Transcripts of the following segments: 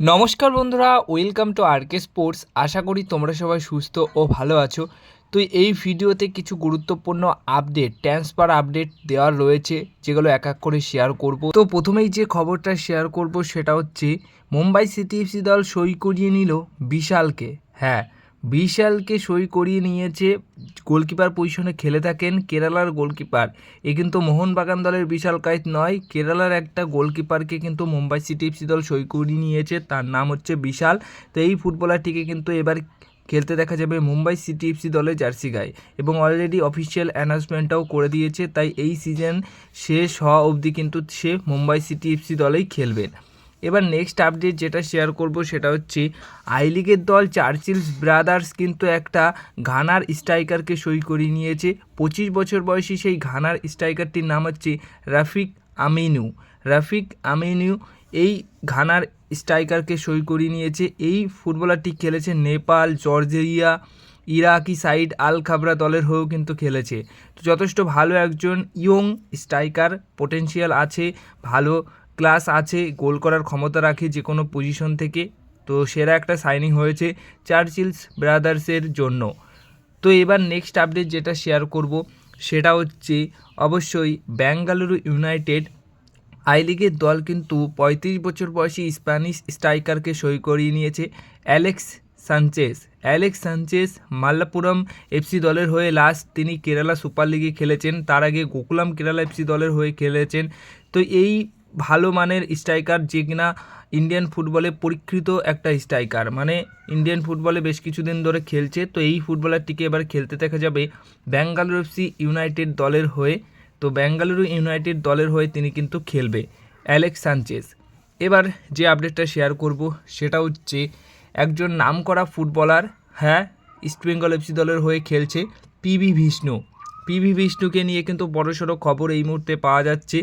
নমস্কার বন্ধুরা welcome to RK sports আশা করি তোমরা সবাই সুস্থ ও ভালো আছো। তো এই ভিডিওতে কিছু গুরুত্বপূর্ণ আপডেট ট্রান্সফার আপডেট দেওয়ার রয়েছে, যেগুলো এক এক করে শেয়ার করব। তো প্রথমেই যে খবরটা শেয়ার করব সেটা হচ্ছে, মুম্বাই সিটি এফসি দল সই করিয়ে নিল বিশালকে। হ্যাঁ বিশালকে সই করিয়ে নিয়েছে গোলকিপার পজিশনে খেলে থাকেন কেরালার গোলকিপার। এ কিন্তু মোহনবাগান দলের বিশাল কাইত নয়, কেরালার একটা গোলকিপারকে কিন্তু মুম্বাই সিটি এফসি দল সই করিয়ে নিয়েছে, তার নাম হচ্ছে বিশাল। তো এই ফুটবলারটিকে কিন্তু এবার খেলতে দেখা যাবে মুম্বাই সিটি এফসি দলের জার্সি গায়ে এবং অলরেডি অফিসিয়াল অ্যানাউন্সমেন্টটাও করে দিয়েছে, তাই এই সিজন শেষ হওয়া অবধি কিন্তু সে মুম্বাই সিটি এফসি দলেই খেলবেন। এবার নেক্সট আপডেট যেটা শেয়ার করব সেটা হচ্ছে আই লিগের দল চার্চিলস ব্রাদার্স কিন্তু একটা ঘানার স্ট্রাইকারকে সই করিয়ে নিয়েছে। পঁচিশ বছর বয়সী সেই ঘানার স্ট্রাইকারটির নাম হচ্ছে রাফিক আমিনু রাফিক আমিনু এই ঘানার স্ট্রাইকারকে সই করিয়ে নিয়েছে। এই ফুটবলারটি খেলেছে Nepal জর্জেরিয়া Iraqi side Al Khabra দলের হয়েও কিন্তু খেলেছে। তো যথেষ্ট ভালো একজন ইয়ং স্ট্রাইকার পোটেনশিয়াল আছে, ভালো ক্লাস আছে, গোল করার ক্ষমতা রাখে যে কোনো পজিশন থেকে। তো সেরা একটা সাইনিং হয়েছে চার্চিলস ব্রাদার্সের জন্য। তো এবার নেক্সট আপডেট যেটা শেয়ার করব, সেটা হচ্ছে অবশ্যই ব্যাঙ্গালুরু ইউনাইটেড। আই লিগের দল কিন্তু পঁয়ত্রিশ বছর বয়সী স্প্যানিশ স্ট্রাইকারকে সই করিয়ে নিয়েছে Alex Sanchez Alex Sanchez Malappuram FC দলের হয়ে লাস্ট তিনি কেরালা সুপার লিগে খেলেছেন। তার আগে গোকুলাম কেরালা এফসি দলের হয়ে খেলেছেন। তো এই ভালো মানের স্ট্রাইকার যে কিনা ইন্ডিয়ান ফুটবলে পরীক্ষিত একটা স্ট্রাইকার। মানে ইন্ডিয়ান ফুটবলে বেশ কিছুদিন ধরে খেলছে, তো এই ফুটবলারটিকে এবার খেলতে দেখা যাবে ব্যাঙ্গালুরু এফসি ইউনাইটেড দলের হয়ে। তো ব্যাঙ্গালুরু ইউনাইটেড দলের হয়ে তিনি কিন্তু খেলবে অ্যালেক্স সানচেস এবার যে আপডেটটা শেয়ার করব, সেটা হচ্ছে একজন নামকরা ফুটবলার হ্যাঁ ইস্টবেঙ্গল এফসি দলের হয়ে খেলছে পিভি বিষ্ণু পিভি বিষ্ণুকে নিয়ে কিন্তু বড়সড় খবর এই মুহূর্তে পাওয়া যাচ্ছে।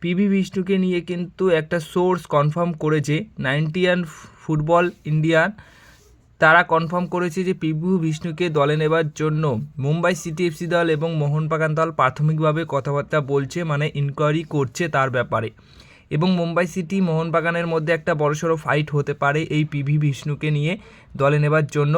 পিভি বিষ্ণুকে নিয়ে কিন্তু একটা সোর্স কনফার্ম করেছে। নাইনটিয়ান ফুটবল ইন্ডিয়ান তারা কনফার্ম করেছে যে পিভু বিষ্ণুকে দলে নেবার জন্য মুম্বাই সিটি এফসি দল এবং মোহনবাগান দল প্রাথমিকভাবে কথাবার্তা বলছে মানে ইনকোয়ারি করছে তার ব্যাপারে। এবং মুম্বাই সিটি মোহনবাগানের মধ্যে একটা বড়সড় ফাইট হতে পারে এই পিভি বিষ্ণুকে নিয়ে দলে নেবার জন্য।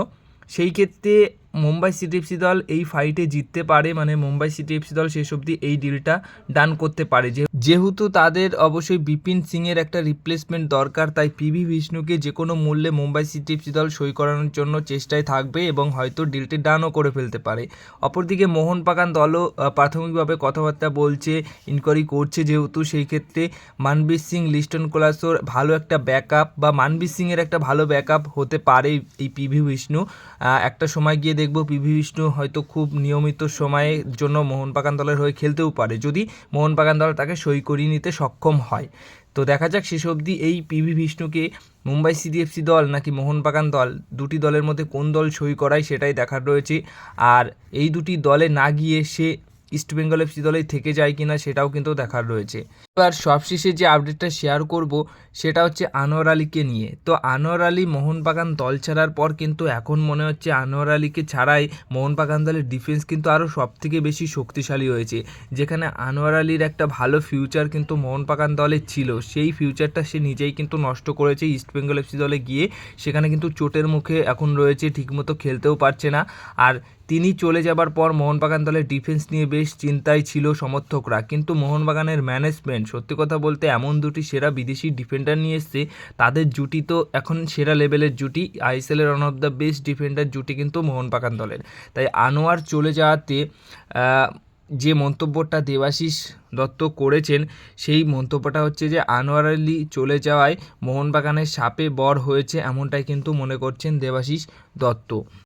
সেই ক্ষেত্রে মুম্বাই সিটি এফসি দল এই ফাইটে জিততে পারে মানে মুম্বাই সিটি এফসি দল শেষ অবধি এই ডিলটা ডান করতে পারে। যে যেহেতু তাদের অবশ্যই বিপিন সিংয়ের একটা রিপ্লেসমেন্ট দরকার তাই পিভি বিষ্ণুকে যে কোনো মূল্যে মুম্বাই সিটি এফসি দল সই করানোর জন্য চেষ্টায় থাকবে এবং হয়তো ডিলটি ডানও করে ফেলতে পারে। অপরদিকে মোহনবাগান দলও আহ, প্রাথমিকভাবে কথাবার্তা বলছে ইনকোয়ারি করছে যেহেতু সেই ক্ষেত্রে মানবীর সিং লিস্টন কোলাসোর ভালো একটা ব্যাকআপ বা মানবীর সিংয়ের একটা ভালো ব্যাকআপ হতে পারে এই পিভি বিষ্ণু। একটা সময় গিয়ে দেখব পিভি বিষ্ণু হয়তো খুব নিয়মিত সময়ের জন্য মোহনবাগান দলের হয়ে খেলতেও পারে। যদি মোহনবাগান দল তাকে সই করিয়ে নিতে সক্ষম হয়। তো দেখা যাক শেষ অবধি এই পিভি বিষ্ণুকে মুম্বাই সিডিএফসি দল নাকি মোহনবাগান দল, দুটি দলের মধ্যে কোন দল সই করায় সেটাই দেখার রয়েছে। আর এই দুটি দলে না গিয়ে সে ইস্টবেঙ্গল এফসি দলেই থেকে যায় কিনা সেটাও কিন্তু দেখার রয়েছে। এবার সবশেষে যে আপডেটটা শেয়ার করব, সেটা হচ্ছে আনোয়ার আলীকে নিয়ে। তো আনোয়ার আলী মোহনবাগান দল ছাড়ার পর কিন্তু এখন মনে হচ্ছে আনোয়ার আলীকে ছাড়াই মোহনবাগান দলের ডিফেন্স কিন্তু আরও সব থেকে বেশি শক্তিশালী হয়েছে। যেখানে আনোয়ার আলীর একটা ভালো ফিউচার কিন্তু মোহনবাগান দলে ছিল। সেই ফিউচারটা সে নিজেই কিন্তু নষ্ট করেছে ইস্টবেঙ্গল এফসি দলে গিয়ে। সেখানে কিন্তু চোটের মুখে এখন রয়েছে, ঠিকমতো খেলতেও পারছে না। আর তিনি চলে যাবার পর মোহনবাগান দলের ডিফেন্স নিয়ে বেশ চিন্তায় ছিল সমর্থকরা। কিন্তু মোহনবাগানের ম্যানেজমেন্ট সত্যি কথা বলতে এমন দুটি সেরা বিদেশি ডিফেন্ডার নিয়ে এসছে, তাদের জুটি তো এখন সেরা লেভেলের জুটি। আইএসএলের one of the best defender জুটি কিন্তু মোহনবাগান দলের। তাই আনোয়ার চলে যাওয়াতে যে মন্তব্যটা দেবাশিস দত্ত করেছেন, সেই মন্তব্যটা হচ্ছে যে আনোয়ার আলী চলে যাওয়ায় মোহনবাগানের সাপে বর হয়েছে এমনটাই কিন্তু মনে করছেন দেবাশিস দত্ত।